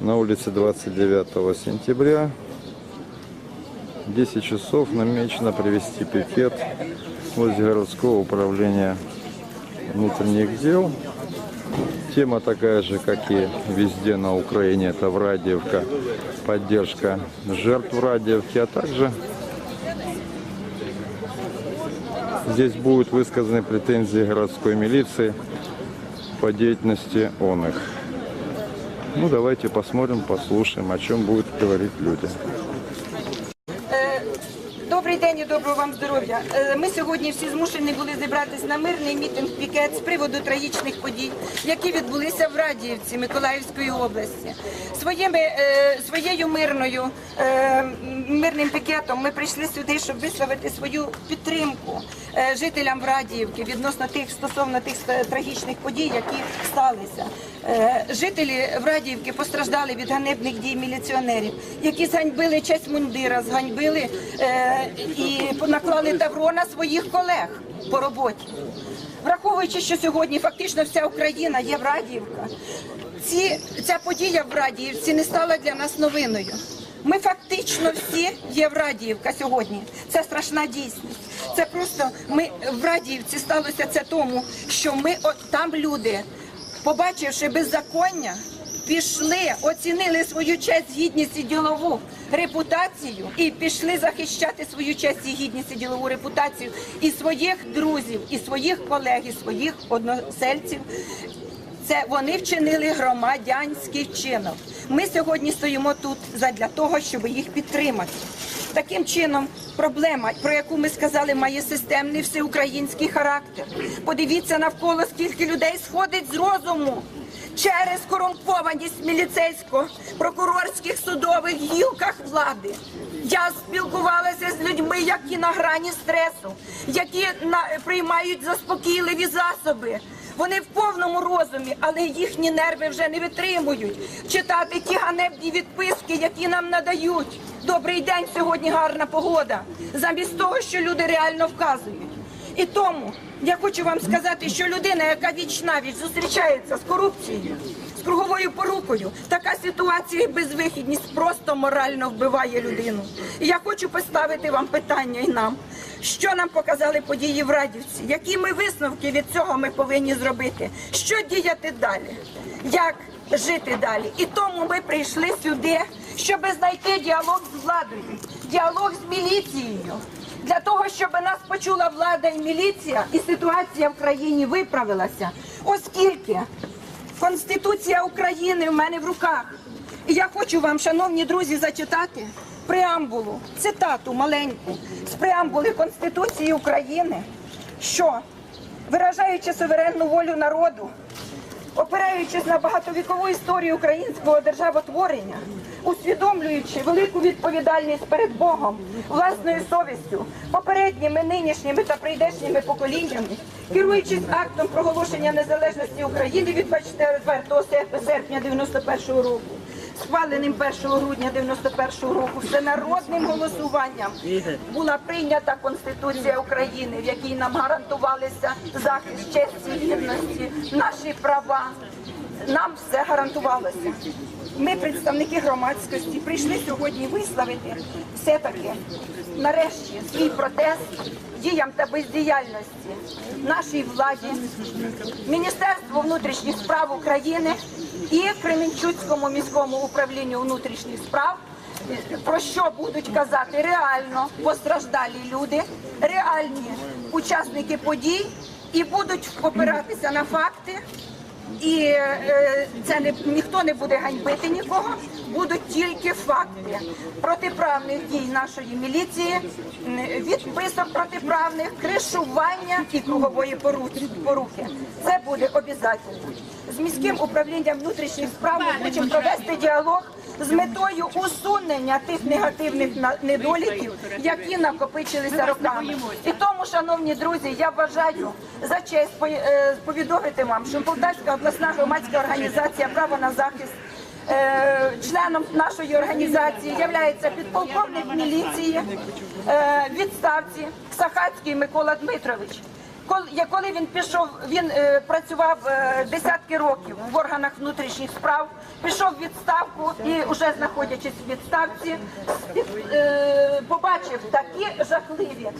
На улице 29 сентября. 10 часов намечено провести пикет возле городского управления внутренних дел. Тема такая же, как и везде на Украине, это в Радиевка, поддержка жертв в Радиевке, а также здесь будут высказаны претензии городской милиции по деятельности он их. Ну, давайте посмотрим, послушаем, о чем будут говорить люди. Добрий день і доброго вам здоров'я. Е, Ми сьогодні всі змушені були зібратися на мирний мітинг пікет з приводу трагічних подій, які відбулися в Радіївці Миколаївської області. Своїми е, своєю мирною е, мирним пікетом ми прийшли сюди, щоб висловити свою підтримку жителям Радіївки відносно тих стосовно тих трагічних подій, які сталися. Жителі Врадіївки постраждали від ганебних дій міліціонерів, які зганьбили честь мундира, зганьбили і наклали тавро на своїх колег по роботі. Враховуючи, що сьогодні фактично вся Україна є Врадіївка, ці, ця подія в Радіївці не стала для нас новиною. Ми фактично всі є в Радіївка сьогодні. Це страшна дійсність. Це просто ми в Радіївці сталося це тому, що ми от там люди, побачивши беззаконня, пішли, оцінили свою честь, гідність і ділову репутацію і пішли захищати свою честь і гідність і ділову репутацію і своїх друзів, і своїх колег, і своїх односельців. Це вони вчинили громадянський вчинок. Ми сьогодні стоїмо тут задля того, щоб їх підтримати. Таким чином, проблема, про яку ми сказали, має системний всеукраїнський характер. Подивіться навколо, скільки людей сходить з розуму через корумпованість міліцейсько-прокурорських судових гілках влади. Я спілкувалася з людьми, які на грані стресу, які на, приймають заспокійливі засоби. Вони в повному розумі, але їхні нерви вже не витримують. Читати ті ганебні відписки, які нам надають. Добрий день, сьогодні гарна погода. Замість того, що люди реально вказують. І тому я хочу вам сказати, що людина, яка віч зустрічається з корупцією, з круговою порукою, така ситуація і безвихідність просто морально вбиває людину. І я хочу поставити вам питання і нам, що нам показали події в Радівці, які ми висновки від цього ми повинні зробити, що діяти далі, як жити далі. І тому ми прийшли сюди, щоб знайти діалог з владою, діалог з міліцією для того, щоб нас почула влада і міліція, і ситуація в країні виправилася, оскільки Конституція України в мене в руках. І я хочу вам, шановні друзі, зачитати преамбулу, цитату маленьку з преамбули Конституції України, що виражаючи суверенну волю народу, опираючись на багатовікову історію українського державотворення, усвідомлюючи велику відповідальність перед Богом, власною совістю, попередніми, нинішніми та прийдешніми поколіннями, керуючись актом проголошення незалежності України від 24 серпня 91 року. Схваленим 1 грудня 91 року всенародним голосуванням була прийнята Конституція України, в якій нам гарантувалися захист честі, гідності, наші права. Нам все гарантувалося. Ми, представники громадськості, прийшли сьогодні висловити все-таки нарешті свій протест діям та бездіяльності нашій владі, Міністерству внутрішніх справ України і Кременчуцькому міському управлінню внутрішніх справ. Про що будуть казати реально постраждалі люди, реальні учасники подій, і будуть опиратися на факти, і е, це не ніхто не буде ганьбити нікого. будуть тільки факти протиправних дій нашої міліції, відписок протиправних, кришування і кругової порухи. Це буде обов'язково. З міським управлінням внутрішніх справ ми хочемо провести діалог з метою усунення тих негативних недоліків, які накопичилися роками. І тому, шановні друзі, я вважаю за честь е, повідомити вам, що Полтавська обласна громадська організація право на захист. е, Членом нашої організації є підполковник міліції е, відставці Сахацький Микола Дмитрович. Кол- я- Коли він пішов, він е, працював е, десятки років в органах внутрішніх справ, пішов в відставку і вже знаходячись в відставці, е, побачив такі жахливі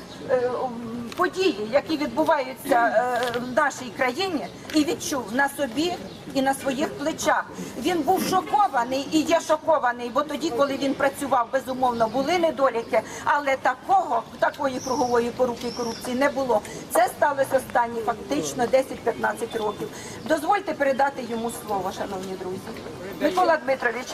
події, які відбуваються е, в нашій країні, і відчув на собі і на своїх плечах. Він був шокований і є шокований, бо тоді, коли він працював, безумовно були недоліки, але такого такої кругової поруки корупції не було. Це сталося останні фактично 10-15 років. Дозвольте передати йому слово, шановні друзі. Микола Дмитрович,